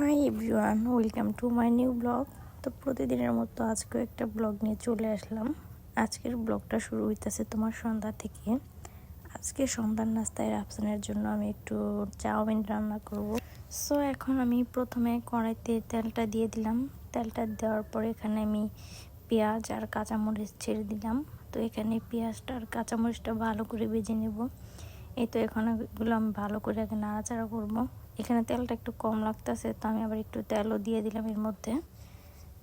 Hi everyone welcome to my new blog তো প্রতিদিনের মতো আজকেও একটা ব্লগ নিয়ে চলে আসলাম। আজকের ব্লগটা শুরু হইতেছে তোমার সন্ধ্যা থেকে। আজকে সন্ধ্যার নাস্তায় রাফসানের জন্য আমি একটু চাউমিন রান্না করব। সো এখন আমি প্রথমে কড়াইতে তেলটা দিয়ে দিলাম। তেলটা দেওয়ার পরে এখানে আমি পেঁয়াজ আর কাঁচামরিচ ছেড়ে দিলাম। তো এখানে পেঁয়াজটা আর কাঁচামরিচটা ভালো করে ভেজে নেব। এই তো এখানে এগুলো আমি ভালো করে আগে নাড়াচাড়া করব। এখানে তেলটা একটু কম লাগতেছে, তো আমি আবার একটু তেলও দিয়ে দিলাম এর মধ্যে।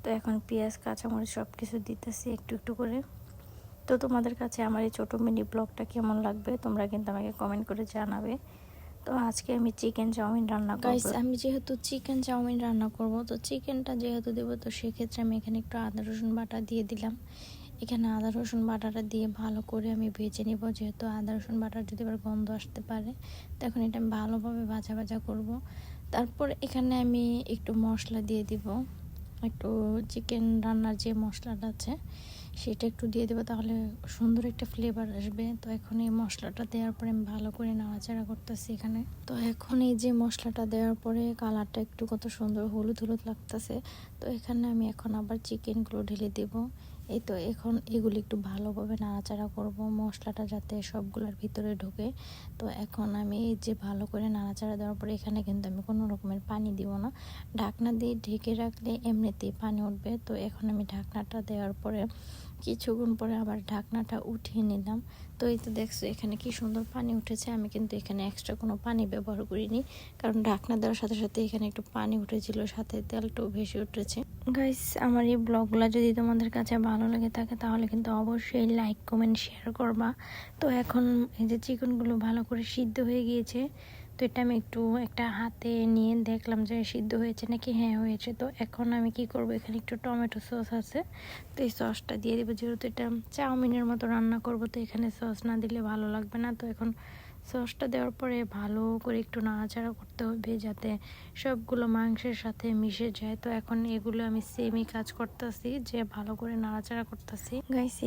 তো এখন পেঁয়াজ, কাঁচামরিচ সব কিছু দিতেছি একটু একটু করে। তো তোমাদের কাছে আমার এই ছোটো মিনি ব্লগটা কেমন লাগবে, তোমরা কিন্তু আমাকে কমেন্ট করে জানাবে। তো আজকে আমি চিকেন চাউমিন রান্না করব। আমি যেহেতু চিকেন চাউমিন রান্না করব, তো চিকেনটা যেহেতু দেবো, তো সেক্ষেত্রে আমি এখানে একটু আদা রসুন বাটা দিয়ে দিলাম। এখানে আদা, রসুন বাটাটা দিয়ে ভালো করে আমি ভেজে নেব। যেহেতু আদা, রসুন বাটার যদি এবার গন্ধ আসতে পারে, তখন এটা আমি ভালোভাবে ভাজা ভাজা করব। তারপর এখানে আমি একটু মশলা দিয়ে দিব। একটু চিকেন রান্নার যে মশলাটা আছে, সেটা একটু দিয়ে দেবো, তাহলে সুন্দর একটা ফ্লেভার আসবে। তো এখন এই মশলাটা দেওয়ার পরে আমি ভালো করে নাড়াচাড়া করতেছি এখানে। তো এখন এই যে মশলাটা দেওয়ার পরে কালারটা একটু কত সুন্দর হলুদ হলুদ লাগতেছে। তো এখানে আমি এখন আবার চিকেনগুলো ঢেলে দেবো। এই তো এখন এগুলি একটু ভালোভাবে নাড়াচাড়া করব, মশলাটা যাতে সবগুলোর ভিতরে ঢোকে। তো এখন আমি এই যে ভালো করে নাড়াচাড়া দেওয়ার পরে এখানে কিন্তু আমি কোনো রকমের পানি দিব না। ঢাকনা দিয়ে ঢেকে রাখলে এমনিতেই পানি উঠবে। তো এখন আমি ঢাকনাটা দেওয়ার পরে কিছুক্ষণ পরে আবার ঢাকনাটা উঠিয়ে নিলাম। তো এই তো দেখছ এখানে কি সুন্দর পানি উঠেছে। আমি কিন্তু এখানে এক্সট্রা কোনো পানি ব্যবহার করিনি। কারণ ঢাকনা দেওয়ার সাথে সাথে এখানে একটু পানি উঠেছিল, সাথে তেলটাও ভেসে উঠেছে। গাইস আমার এই ব্লগগুলো যদি তোমাদের কাছে ভালো লেগে থাকে, তাহলে কিন্তু অবশ্যই লাইক কমেন্ট শেয়ার করবা। তো এখন এই যে চিকেনগুলো ভালো করে সিদ্ধ হয়ে গিয়েছে তো এটা আমি একটু একটা হাতে নিয়ে দেখলাম যে সিদ্ধ হয়েছে নাকি? হ্যাঁ হয়েছে। তো এখন আমি কি করব? এখানে একটু টমেটো সস আছে। তো এই সসটা দিয়ে দেবো। যেহেতু এটা চাউমিনের মতো রান্না করব, তো এখানে সস না দিলে ভালো লাগবে না। তো এখন সসটা দেওয়ার পরে ভালো করে একটু নাড়াচাড়া করতে হবে যাতে সবগুলো মাংসের সাথে মিশে যায়। তো এখন এগুলো আমি সেমই কাজ করতেছি, যে ভালো করে নাড়াচাড়া করতেছি।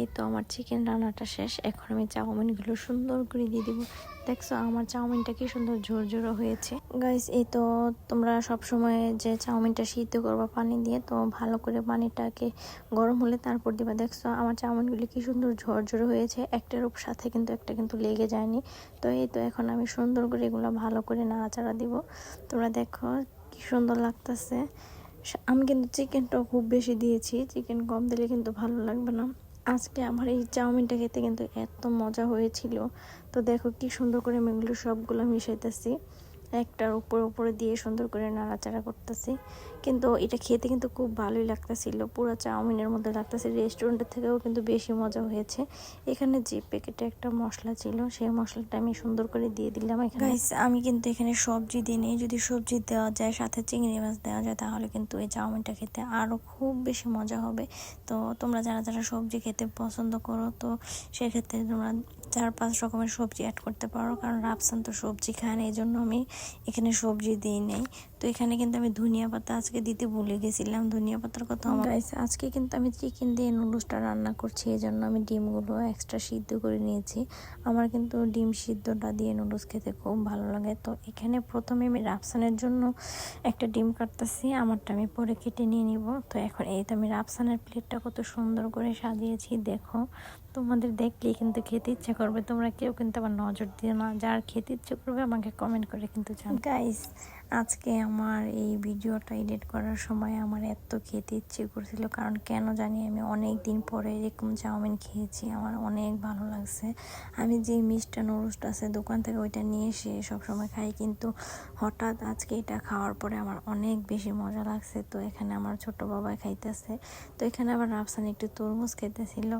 এই তো আমার চিকেন রান্নাটা শেষ। এখন আমি চাউমিনগুলো সুন্দর করে দিয়ে দিব। দেখছ আমার চাউমিনটা কি সুন্দর ঝোর ঝোরো হয়েছে। গাইস এই তো তোমরা সব সময় যে চাউমিনটা সিদ্ধ করবা পানি দিয়ে, তো ভালো করে পানিটাকে গরম হলে তারপর দিবা। দেখছ আমার চাউমিনগুলি কি সুন্দর ঝরঝরে হয়েছে। একটার সাথে কিন্তু একটা কিন্তু লেগে যায়নি। তো এই তো এখন আমি সুন্দর করে এগুলো ভালো করে নাড়াচাড়া দিব। তোমরা দেখো কি সুন্দর লাগতেছে। আমি কিন্তু চিকেনটাও খুব বেশি দিয়েছি। চিকেন কম দিলে কিন্তু ভালো লাগবে না। আজকে আমার এই চাউমিনটা খেতে কিন্তু এত মজা হয়েছিল। তো দেখো কি সুন্দর করে আমি এগুলো সবগুলো মিশাইতেছি। একটার উপরে উপরে দিয়ে সুন্দর করে নাড়াচাড়া করতেছি। কিন্তু এটা খেতে কিন্তু খুব ভালোই লাগতেছিল। পুরো চাউমিনের মধ্যে লাগতেছে। রেস্টুরেন্টের থেকেও কিন্তু বেশি মজা হয়েছে। এখানে যে প্যাকেটে একটা মশলা ছিল, সেই মশলাটা আমি সুন্দর করে দিয়ে দিলাম গাইস আমি কিন্তু এখানে সবজি দিই নি যদি সবজি দেওয়া যায়, সাথে চিংড়ি মাছ দেওয়া যায়, তাহলে কিন্তু এই চাউমিনটা খেতে আরও খুব বেশি মজা হবে। তো তোমরা যারা যারা সবজি খেতে পছন্দ করো, তো সেক্ষেত্রে তোমরা চার পাঁচ রকমের সবজি অ্যাড করতে পারো। কারণ রাফসান তো সবজি খায় না এই জন্য আমি এখানে সবজি দিই নেই। তো এখানে কিন্তু আমি ধনিয়া পাতা আজকে দিতে ভুলে গেছিলাম। ধনিয়া পাতার কথা আমার আজকে কিন্তু আমি চিকেন দিয়ে নুডলসটা রান্না করছি এই জন্য আমি ডিমগুলো এক্সট্রা সিদ্ধ করে নিয়েছি। আমার কিন্তু ডিম সিদ্ধটা দিয়ে নুডলস খেতে খুব ভালো লাগে। তো এখানে প্রথমে আমি রাফসানের জন্য একটা ডিম কাটতেছি আমারটা আমি পরে কেটে নিয়ে নিব। তো এখন এই তো আমি রাফসানের প্লেটটা কত সুন্দর করে সাজিয়েছি দেখো। তোমাদের দেখলেই কিন্তু খেতে ইচ্ছে করবে তোমরা কেউ কিন্তু আবার নজর দিও না। যার খেতে ইচ্ছে করবে আমাকে কমেন্ট করে কিন্তু জান গাইস আজকে আমার এই ভিডিওটা এডিট করার সময় আমার এত খেতে ইচ্ছে করছিল, কারণ কেন জানি আমি অনেক দিন পরে এরকম চাউমিন খেয়েছি, আমার অনেক ভালো লাগছে। আমি যে মিষ্টা নুডলসটা আছে দোকান থেকে ওইটা নিয়ে এসে সবসময় খাই, কিন্তু হঠাৎ আজকে এটা খাওয়ার পরে আমার অনেক বেশি মজা লাগছে। তো এখানে আমার ছোট বাবা খাইতেছে, তো এখানে আবার রাফসান একটু তরমুজ খাইতেছিল।